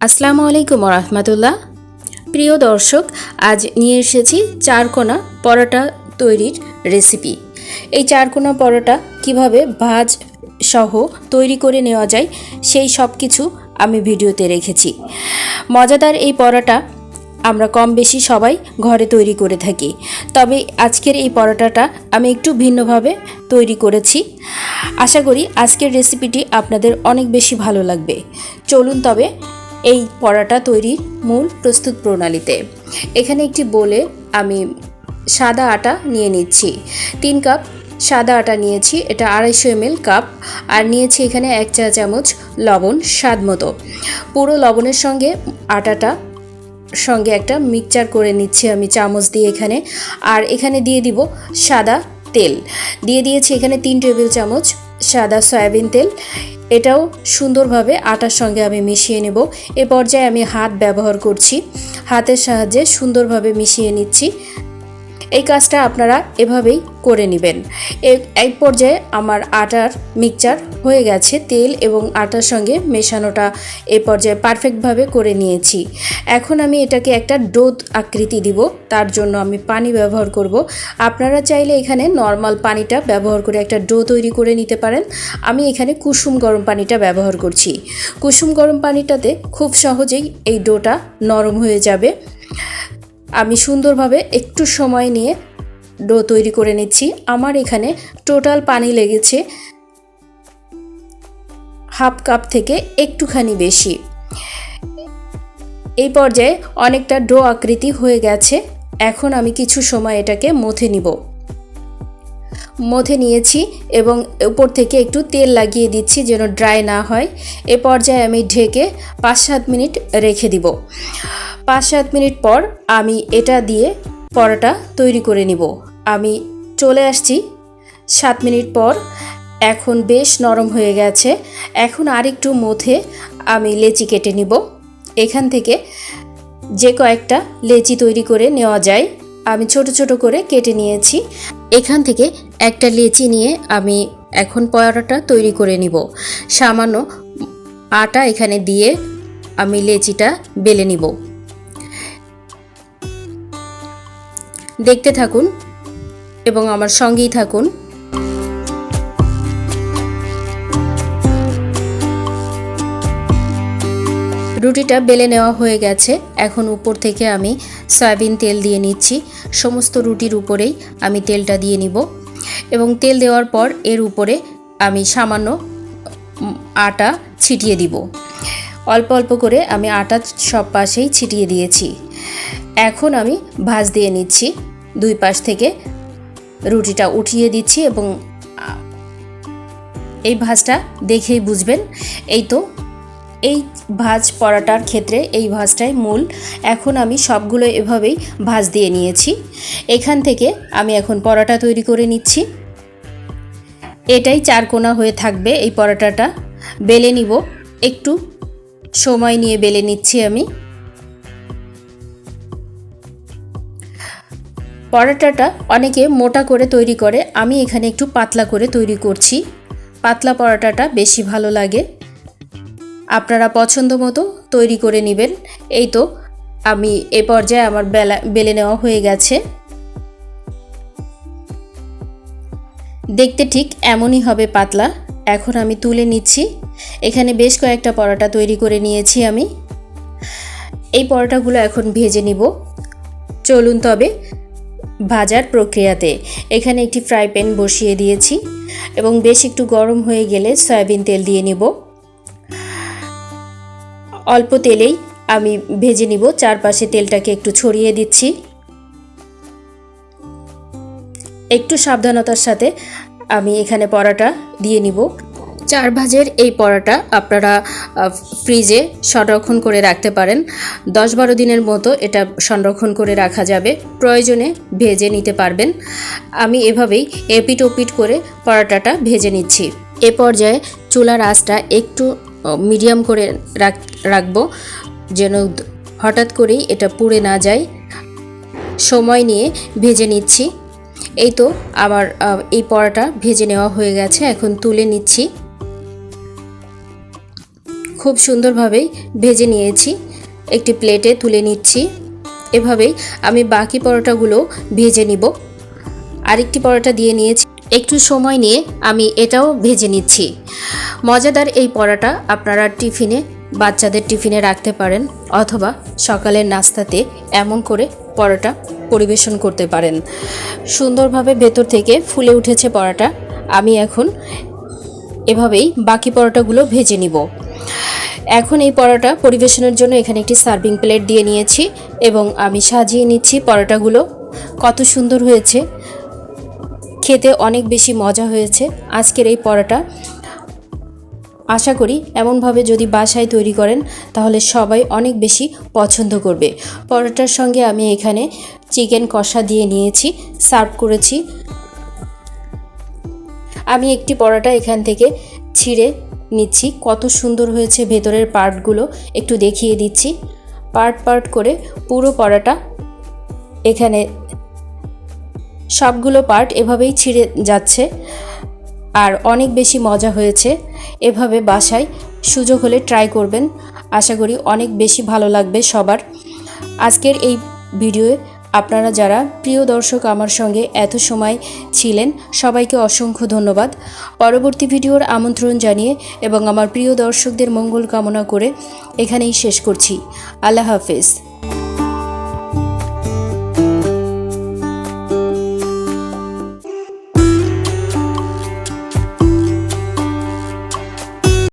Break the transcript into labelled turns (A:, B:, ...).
A: আসসালামু আলাইকুম রহমতুল্লাহ প্রিয় দর্শক, আজ নিয়ে এসেছি চারকোনা পরোটা তৈরির রেসিপি। এই চারকোনা পরোটা কীভাবে ভাজ সহ তৈরি করে নেওয়া যায়, সেই সব কিছু আমি ভিডিওতে রেখেছি। মজাদার এই পরোটা আমরা কম বেশি সবাই ঘরে তৈরি করে থাকি। তবে আজকের এই পরোটাটা আমি একটু ভিন্নভাবে তৈরি করেছি। আশা করি আজকের রেসিপিটি আপনাদের অনেক বেশি ভালো লাগবে। চলুন তবে এই পরোটা তৈরির মূল প্রস্তুত প্রণালীতে। এখানে একটি বলে আমি সাদা আটা নিয়ে নিচ্ছি। তিন কাপ সাদা আটা নিয়েছি, এটা আড়াইশো এমএল কাপ, আর নিয়েছি এখানে এক চা চামচ লবণ স্বাদ মতো। পুরো লবণের সঙ্গে আটাটা সঙ্গে একটা মিক্সচার করে নিচ্ছি আমি চামচ দিয়ে এখানে। আর এখানে দিয়ে দিব সাদা তেল। দিয়ে দিয়েছি এখানে তিন টেবিল চামচ সাদা সয়াবিন তেল। এটাও সুন্দরভাবে আটার সঙ্গে আমি মিশিয়ে নেব। এ পর্যায়ে আমি হাত ব্যবহার করছি। হাতের সাহায্যে সুন্দরভাবে মিশিয়ে নিচ্ছি। এই কাজটা আপনারা এভাবেই করে নেবেন। এ- এই পর্যায়ে আমার আটার মিক্সচার হয়ে গেছে, তেল এবং আটার সঙ্গে মেশানোটা এই পর্যায়ে পারফেক্টভাবে করে নিয়েছি। এখন আমি এটাকে একটা ডোদ আকৃতি দিব, তার জন্য আমি পানি ব্যবহার করব। আপনারা চাইলে এখানে নর্মাল পানিটা ব্যবহার করে একটা ডো তৈরি করে নিতে পারেন। আমি এখানে কুসুম গরম পানিটা ব্যবহার করছি। কুসুম গরম পানিটাতে খুব সহজেই এই ডোটা নরম হয়ে যাবে। আমি সুন্দরভাবে একটু সময় নিয়ে ডো তৈরি করে নিচ্ছি। আমার এখানে টোটাল পানি লেগেছে হাফ কাপ থেকে একটুখানি বেশি। এই পর্যায়ে অনেকটা ডো আকৃতি হয়ে গেছে। এখন আমি কিছু সময় এটাকে মথে নিব। মথে নিয়েছি এবং উপর থেকে একটু তেল লাগিয়ে দিচ্ছি যেন ড্রাই না হয়। এ পর্যায়ে আমি ঢেকে পাঁচ সাত মিনিট রেখে দিব। পাঁচ সাত মিনিট পর আমি এটা দিয়ে পরোটা তৈরি করে নিব। আমি চলে আসছি। সাত মিনিট পর এখন বেশ নরম হয়ে গেছে। এখন আরেকটু মথে আমি লেচি কেটে নিব। এখান থেকে যে কয়েকটা লেচি তৈরি করে নেওয়া যায়, আমি ছোট ছোট করে কেটে নিয়েছি। এখান থেকে একটা লেচি নিয়ে আমি এখন পরোটা তৈরি করে নিব। সামান্য আটা এখানে দিয়ে আমি লেচিটা বেলে নিব। দেখতে থাকুন এবং আমার সঙ্গেই থাকুন। রুটিটা বেলে নেওয়া হয়ে গেছে। এখন উপর থেকে আমি সয়াবিন তেল দিয়ে নিচ্ছি। সমস্ত রুটির উপরেই আমি তেলটা দিয়ে নিব এবং তেল দেওয়ার পর এর উপরে আমি সামান্য আটা ছিটিয়ে দিব। অল্প অল্প করে আমি আটা সব পাশেই ছিটিয়ে দিয়েছি। এখন আমি ভাঁজ দিয়ে নিচ্ছি। দুই পাশ থেকে রুটিটা উঠিয়ে দিচ্ছি এবং এই ভাঁজটা দেখেই বুঝবেন। এই তো, এই ভাজ পরাটার ক্ষেত্রে এই ভাজটাই মূল। এখন আমি সবগুলো এভাবেই ভাজ দিয়ে নিয়েছি। এখান থেকে আমি এখন পরোটা তৈরি করে নিচ্ছি। এটাই চারকোনা হয়ে থাকবে এই পরোটাটা। বেলে নিব। একটু সময় নিয়ে বেলে নিচ্ছি আমি। পরোটাটা অনেকে মোটা করে তৈরি করে, আমি এখানে একটু পাতলা করে তৈরি করছি। পাতলা পরোটাটা বেশি ভালো লাগে। আপনারা পছন্দ মতো তৈরি করে নেবেন। এই তো, আমি এ পর্যায়ে আমার বেলা, বেলে নেওয়া হয়ে গেছে। দেখতে ঠিক এমনই হবে পাতলা। এখন আমি তুলে নিচ্ছি। এখানে বেশ কয়েকটা পরোটা তৈরি করে নিয়েছি আমি। এই পরোটাগুলো এখন ভেজে নিব। চলুন তবে ভাজার প্রক্রিয়াতে। এখানে একটি ফ্রাই প্যান বসিয়ে দিয়েছি এবং বেশ একটু গরম হয়ে গেলে সয়াবিন তেল দিয়ে নিব। অল্প তেলেই আমি ভেজে নিব, চারপাশে তেলটাকে একটু ছড়িয়ে দিচ্ছি। একটু সাবধানতার সাথে আমি এখানে পরাটা দিয়ে নিব। চার ভাজের এই পরাটা আপনারা ফ্রিজে সংরক্ষণ করে রাখতে পারেন। দশ বারো দিনের মতো এটা সংরক্ষণ করে রাখা যাবে। প্রয়োজনে ভেজে নিতে পারবেন। আমি এভাবেই এপিট ওপিট করে পরাটাটা ভেজে নিচ্ছি। এ পর্যায়ে চুলার আঁচটা একটু মিডিয়াম করে রাখ, রাখব যেন হঠাৎ করেই এটা পুড়ে না যায়। সময় নিয়ে ভেজে নিচ্ছি। এই তো আমার এই পরোটা ভেজে নেওয়া হয়ে গেছে। এখন তুলে নিচ্ছি। খুব সুন্দরভাবেই ভেজে নিয়েছি। একটি প্লেটে তুলে নিচ্ছি। এভাবেই আমি বাকি পরোটাগুলো ভেজে নিব। আরেকটি পরোটা দিয়ে নিয়েছি। একটু সময় নিয়ে আমি এটাও ভেজে নিচ্ছি। মজাদার এই পরোটা আপনারা টিফিনে, বাচ্চাদের টিফিনে রাখতে পারেন অথবা সকালের নাস্তাতে এমন করে পরোটা পরিবেশন করতে পারেন। সুন্দরভাবে ভেতর থেকে ফুলে উঠেছে পরোটা। আমি এখন এভাবেই বাকি পরোটাগুলো ভেজে নিব। এখন এই পরোটা পরিবেশনের জন্য এখানে একটি সার্ভিং প্লেট দিয়ে নিয়েছি এবং আমি সাজিয়ে নিচ্ছি পরোটাগুলো। কত সুন্দর হয়েছে। খেতে অনেক বেশি মজা হয়েছে আজকের এই পরোটা। আশা করি এমনভাবে যদি বাসায় তৈরি করেন তাহলে সবাই অনেক বেশি পছন্দ করবে। পরোটার সঙ্গে আমি এখানে চিকেন কষা দিয়ে নিয়েছি, সার্ভ করেছি। আমি একটি পরোটা এখান থেকে ছিঁড়ে নিচ্ছি। কত সুন্দর হয়েছে ভেতরের পার্টগুলো। একটু দেখিয়ে দিচ্ছি। পার্ট পার্ট করে পুরো পরোটা এখানে সবগুলো পার্ট এভাবেই ছিঁড়ে যাচ্ছে। আর অনেক বেশি মজা হয়েছে। এভাবে বাসায় সুযোগ হলে ট্রাই করবেন। আশা করি অনেক বেশি ভালো লাগবে সবার। আজকের এই ভিডিওয়ে আপনারা যারা প্রিয় দর্শক আমার সঙ্গে এত সময় ছিলেন, সবাইকে অসংখ্য ধন্যবাদ। পরবর্তী ভিডিওর আমন্ত্রণ জানিয়ে এবং আমার প্রিয় দর্শকদের মঙ্গল কামনা করে এখানেই শেষ করছি। আল্লাহ হাফেজ।